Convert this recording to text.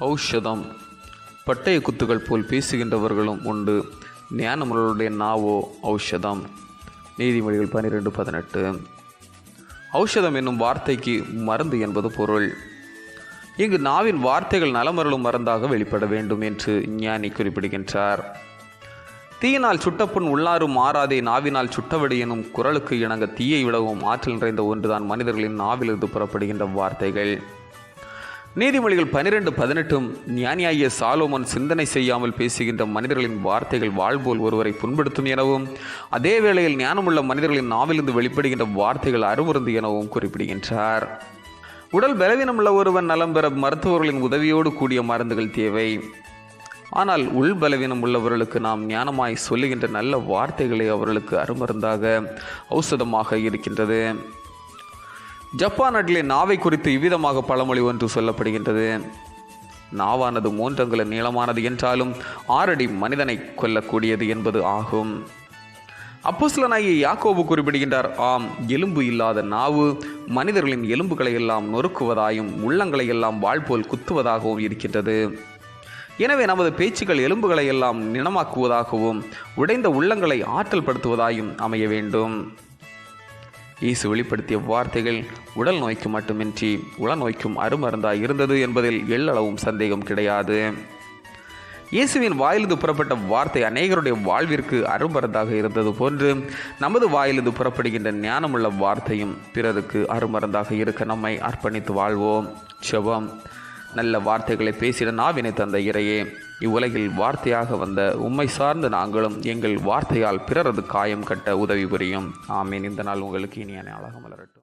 ஔஷதம். பட்டய குத்துகள் போல் பேசுகின்றவர்களும் உண்டு. ஞானமுள்ளவருடைய நாவோ ஔஷதம். நீதிமொழிகள் பன்னிரெண்டு பதினெட்டு. ஔஷதம் என்னும் வார்த்தைக்கு மருந்து என்பது பொருள். இங்கு நாவின் வார்த்தைகள் நலமருளும் மருந்தாக வெளிப்பட வேண்டும் என்று ஞானி குறிப்பிடுகின்றார். தீயினால் சுட்டப்புண் உள்ளாரும் மாறாதே நாவினால் சுட்டவடி எனும் குரலுக்கு இணங்க தீயை விடவும் ஆற்றல் நிறைந்த ஒன்றுதான் மனிதர்களின் நாவிலிருந்து புறப்படுகின்ற வார்த்தைகள். நீதிமொழிகள் பனிரெண்டு பதினெட்டும் ஞானியாகிய சாலோமன் சிந்தனை செய்யாமல் பேசுகின்ற மனிதர்களின் வார்த்தைகள் வாழ்போல் ஒருவரை புண்படுத்தும் எனவும் அதே வேளையில் ஞானமுள்ள மனிதர்களின் நாவிலிருந்து வெளிப்படுகின்ற வார்த்தைகள் அருமருந்து எனவும் குறிப்பிடுகின்றார். உடல் பலவீனமுள்ள ஒருவன் நலம் பெற மருத்துவர்களின் உதவியோடு கூடிய மருந்துகள் தேவை. ஆனால் உள் பலவீனம் உள்ளவர்களுக்கு நாம் ஞானமாய் சொல்லுகின்ற நல்ல வார்த்தைகளை அவர்களுக்கு அருமருந்தாக ஔஷதமாக இருக்கின்றது. ஜப்பான் நாட்டிலே நாவை குறித்து இவ்விதமாக பழமொழி ஒன்று சொல்லப்படுகின்றது. நாவானது மூன்றங்குல நீளமானது என்றாலும் ஆறடி மனிதனை கொல்லக்கூடியது என்பது ஆகும். அப்போஸ்தலனாகிய யாக்கோபு குறிப்பிடுகின்றார் ஆம் எலும்பு இல்லாத நாவு மனிதர்களின் எலும்புகளை எல்லாம் நொறுக்குவதாயும் உள்ளங்களை எல்லாம் வாழ்போல் குத்துவதாகவும் இருக்கின்றது. எனவே நமது பேச்சுக்கள் எலும்புகளை எல்லாம் நினமாக்குவதாகவும் உடைந்த உள்ளங்களை ஆற்றல் படுத்துவதாயும் அமைய வேண்டும். இயேசு வெளிப்படுத்திய வார்த்தைகள் உடல் நோய்க்கு மட்டுமின்றி உளநோய்க்கும் அருமருந்தாய் இருந்தது என்பதில் எள்ளளவும் சந்தேகம் கிடையாது. இயேசுவின் வாயிலிருந்து புறப்பட்ட வார்த்தை அநேகருடைய வாழ்விற்கு அருமருந்தாக இருந்தது போன்று நமது வாயிலிருந்து புறப்படுகின்ற ஞானமுள்ள வார்த்தையும் பிறருக்கு அருமருந்தாக இருக்க நம்மை அர்ப்பணித்து வாழ்வோம். செவம் நல்ல வார்த்தைகளை பேசிட நாவினை தந்த இறையே. இவ்வுலகில் வார்த்தையாக வந்த உம்மை சார்ந்த நாங்களும் எங்கள் வார்த்தையால் பிறரது காயம் கட்ட உதவி புரியும். ஆமீன். இந்த நாள் உங்களுக்கு இனிய நாளாக மலரட்டும்.